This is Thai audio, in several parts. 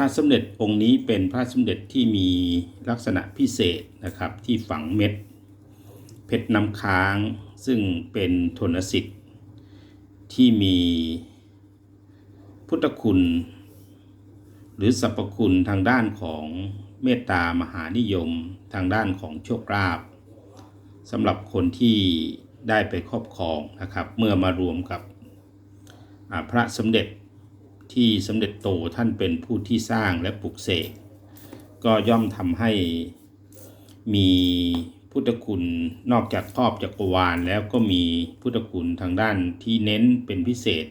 ระสมเด็จองค์นี้เป็นพระสมเด็จที่มีลักษณะพิเศษนะครับที่ฝังเม็ด เพชรน้ำค้างซึ่งเป็นทนสิทธิ์ ที่มีพุทธคุณ หรือสรรพคุณทางด้านของเมตตามหานิยมทางด้านของโชคลาภสำหรับคนที่ได้ไปครอบครองนะครับ เมื่อมารวมกับพระสมเด็จ ที่สมเด็จโตท่านเป็นผู้ที่สร้างและปลุกเสกก็ย่อมทำให้มีพุทธคุณนอกจากครอบจักรวาลแล้วก็มีพุทธคุณทางด้านที่เน้นเป็นพิเศษ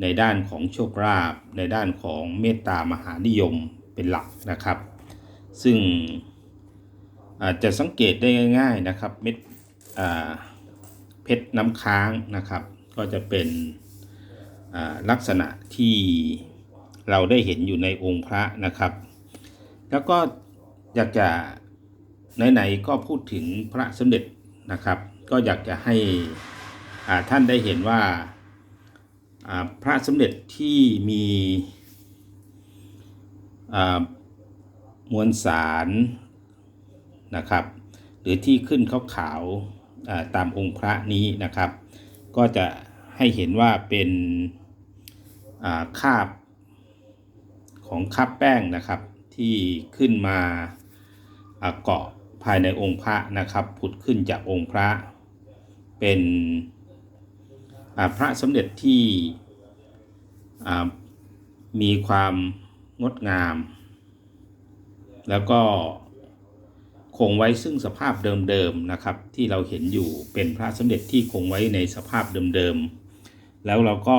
ในด้านของโชคลาภในด้านของเมตตามหานิยมเป็นหลักนะครับ ซึ่งอาจจะสังเกตได้ง่าย ๆนะครับเม็ดเพชรน้ำค้างนะครับ ก็จะเป็น ลักษณะที่เราได้เห็นอยู่ในองค์พระนะครับ แล้วก็อยากจะไหนๆก็พูดถึงพระสมเด็จนะครับ ก็อยากจะให้ท่านได้เห็นว่าพระสมเด็จที่มีมวลสารนะครับ หรือที่ขึ้นขาวๆอ่าตามองค์พระนี้นะครับ ก็จะให้เห็นว่าเป็น คาบของคาบแป้งนะครับ ที่ขึ้นมาเกาะภายในองค์พระนะครับผุดขึ้นจากองค์พระเป็นพระสมเด็จที่มีความงดงาม แล้วก็คงไว้ซึ่งสภาพเดิมๆนะครับที่เราเห็นอยู่เป็นพระสมเด็จที่คงไว้ในสภาพเดิมๆแล้วเราก็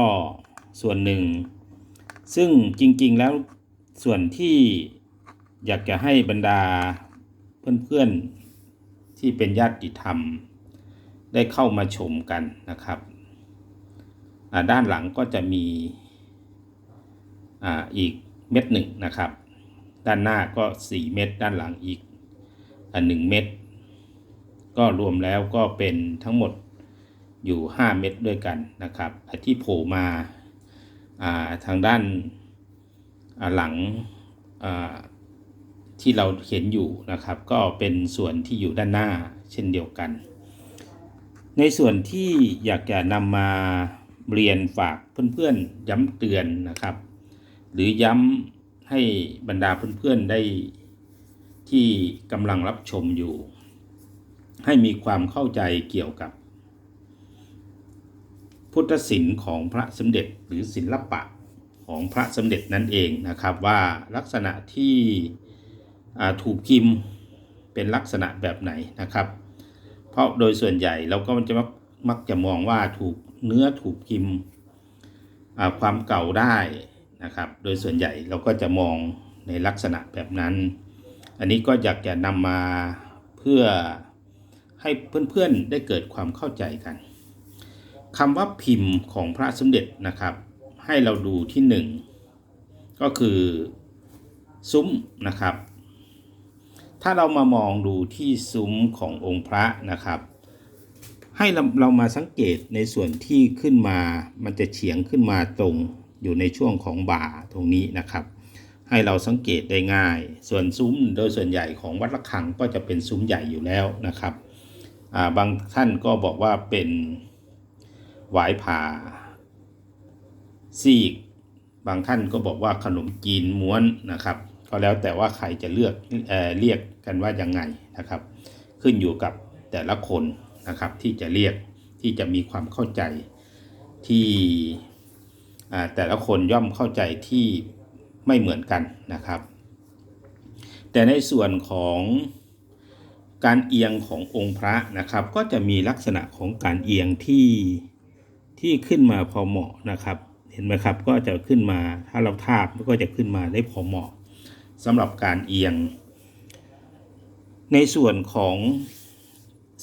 ส่วนหนึ่ง ซึ่งจริงๆแล้วส่วนที่อยากจะให้บรรดาเพื่อนๆที่เป็นญาติธรรม ได้เข้ามาชมกันนะครับด้านหลังก็จะมีออีกเม็ดหนึ่งนะครับ ด้านหน้าก็ 4 เม็ดด้านหลังอีกอหนึ่งเม็ดก็รวมแล้วก็เป็นทั้งหมดอยู่ 5 เม็ดด้วยกันนะครับที่โผล่มา ทางด้านาหลังที่เราเห็นอยู่นะครับ ก็เป็นส่วนที่อยู่ด้านหน้าเช่นเดียวกัน ในส่วนที่อยากจะนำมาเรียนฝากเพื่อนๆย้ำเตือนนะครับ หรือย้ำให้บรรดาเพื่อนๆได้ที่กำลังรับชมอยู่ ให้มีความเข้าใจเกี่ยวกับ พุทธศิลป์ของพระสมเด็จหรือศิลปะของพระสมเด็จนั่นเองนะครับ ว่าลักษณะที่ถูกพิมพ์เป็นลักษณะแบบไหนนะครับ เพราะโดยส่วนใหญ่เราก็จะมักมักจะมองว่าถูกเนื้อถูกพิมพ์ความเก่าได้นะครับ โดยส่วนใหญ่เราก็จะมองในลักษณะแบบนั้น อันนี้ก็อยากจะนำมาเพื่อให้เพื่อนๆได้เกิดความเข้าใจกัน คำว่าพิมพ์ของพระสมเด็จนะครับ ให้เราดูที่หนึ่งก็คือซุ้มนะครับ ถ้าเรามามองดูที่ซุ้มขององค์พระนะครับ ให้เราเรามาสังเกตในส่วนที่ขึ้นมามันจะเฉียงขึ้นมาตรงอยู่ในช่วงของบ่าตรงนี้นะครับ ให้เราสังเกตได้ง่าย ส่วนซุ้มโดยส่วนใหญ่ของวัดระฆังก็จะเป็นซุ้มใหญ่อยู่แล้วนะครับาบางท่านก็บอกว่าเป็น หวายผ่าซีก บางท่านก็บอกว่าขนมจีนม้วนนะครับ ก็แล้วแต่ว่าใครจะเลือกเอเรียกกันว่ายังไงนะครับ ขึ้นอยู่กับแต่ละคนนะครับที่จะเรียกที่จะมีความเข้าใจที่แต่ละคนย่อมเข้าใจที่ไม่เหมือนกันนะครับ แต่ในส่วนของการเอียงขององค์พระนะครับ ก็จะมีลักษณะของการเอียงที่ ที่ขึ้นมาพอเหมาะนะครับ เห็นไหมครับก็จะขึ้นมาถ้าเราทาบก็จะขึ้นมาได้พอเหมาะสำหรับการเอียง ในส่วนของ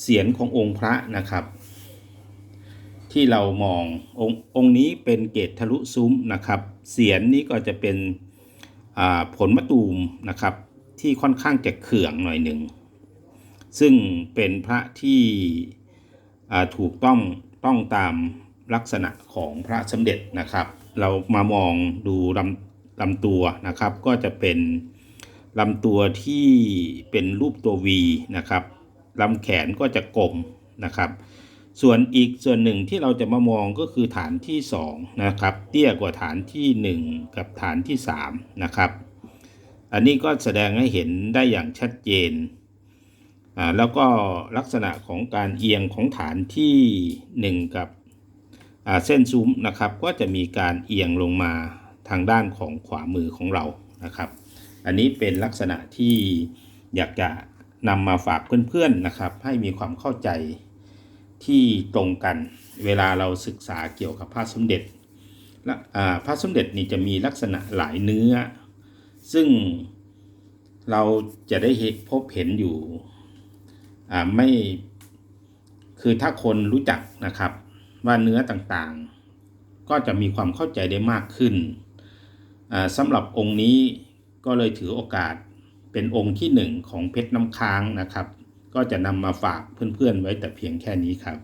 เสียนขององค์พระนะครับ ที่เรามององค์องค์นี้เป็นเกตทะลุซุ้มนะครับ เสียนนี้ก็จะเป็นผลมะตูมนะครับที่ค่อนข้างจะเขื่องหน่อยหนึ่งซึ่งเป็นพระที่ถูกต้องต้องตาม ลักษณะของพระสมเด็จนะครับ เรามามองดูลำลำตัวนะครับ ก็จะเป็นลำตัวที่เป็นรูปตัว V นะครับลำแขนก็จะกลมนะครับ ส่วนอีกส่วนหนึ่งที่เราจะมามองก็คือฐานที่2นะครับเตี้ยกว่าฐานทีหนึ่1 กับฐานที่3นะครับ อันนี้ก็แสดงให้เห็นได้อย่างชัดเจนอ่าแล้วก็ลักษณะของการเอียงของฐานที่ 1 กับ เส้นซุ้มนะครับก็จะมีการเอียงลงมาทางด้านของขวามือของเรานะครับ อันนี้เป็นลักษณะที่อยากจะนำมาฝากเพื่อนๆนะครับ ให้มีความเข้าใจที่ตรงกันเวลาเราศึกษาเกี่ยวกับพระสมเด็จและอ่าพระสมเด็จนี่จะมีลักษณะหลายเนื้อ ซึ่งเราจะได้เหพบเห็นอยู่ไม่คือถ้าคนรู้จักนะครับ ว่าเนื้อต่างๆ ก็จะมีความเข้าใจได้มากขึ้นอ่าสำหรับองค์นี้ก็เลยถือโอกาสเป็นองค์ที่หนึ่งของเพชรน้ำค้างนะครับ ก็จะนำมาฝากเพื่อนๆไว้แต่เพียงแค่นี้ครับ